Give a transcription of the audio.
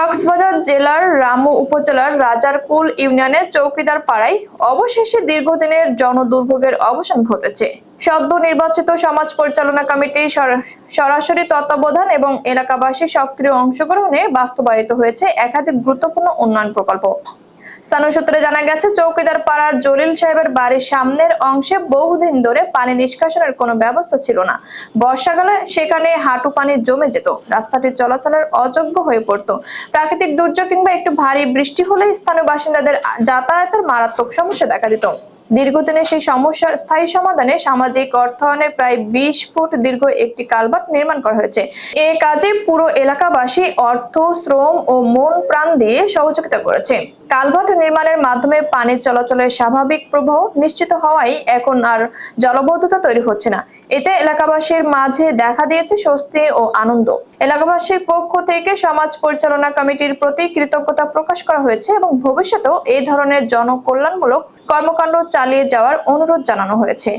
কক্সবাজার জেলার রামু উপজেলার রাজারকুল ইউনিয়নের চৌকিদার পাড়ায় অবশেষে দীর্ঘদিনের জনদুর্ভোগের অবসান ঘটেছে। সদ্য নির্বাচিত সমাজ পরিচালনা কমিটির সরা- সরাসরি তত্ত্বাবধান এবং এলাকাবাসীর সক্রিয় অংশগ্রহণে বাস্তবায়িত হয়েছে একাধিক গুরুত্বপূর্ণ উন্নয়ন প্রকল্প। স্থানীয় সূত্রে জানা গেছে, চৌকিদার পাড়ার জলিল সাহেবের বাড়ির সামনের অংশে বহুদিন ধরে পানি নিষ্কাশনের কোনো ব্যবস্থা ছিল না। বর্ষাকালে সেখানে হাঁটু পানি জমে যেত। রাস্তাটি চলাচলের অযোগ্য হয়ে পড়তো। প্রাকৃতিক দুর্যোগ কিংবা একটু ভারী বৃষ্টি হলে স্থানীয় বাসিন্দাদের যাতায়াতের মারাত্মক সমস্যা দেখা দিত। দীর্ঘদিনের সেই সমস্যার স্থায়ী সমাধানে সামাজিক অর্থায়নে প্রায় বিশ ফুট দীর্ঘ একটি কালভার্ট নির্মাণ করা হয়েছে। এ কাজে পুরো এলাকাবাসী অর্থ, শ্রম ও মন প্রাণ দিয়ে সহযোগিতা করেছে। কালভার্ট নির্মাণের মাধ্যমে পানির চলাচলের স্বাভাবিক প্রবাহ নিশ্চিত হওয়ায় এখন আর জলবদ্ধতা তৈরি হচ্ছে না। এতে এলাকাবাসীর মাঝে দেখা দিয়েছে স্বস্তি ও আনন্দ। এলাকাবাসীর পক্ষ থেকে সমাজ পরিচালনা কমিটির প্রতি কৃতজ্ঞতা প্রকাশ করা হয়েছে এবং ভবিষ্যতেও এই ধরনের জনকল্যাণমূলক কর্মকাণ্ড চালিয়ে যাওয়ার অনুরোধ জানানো হয়েছে।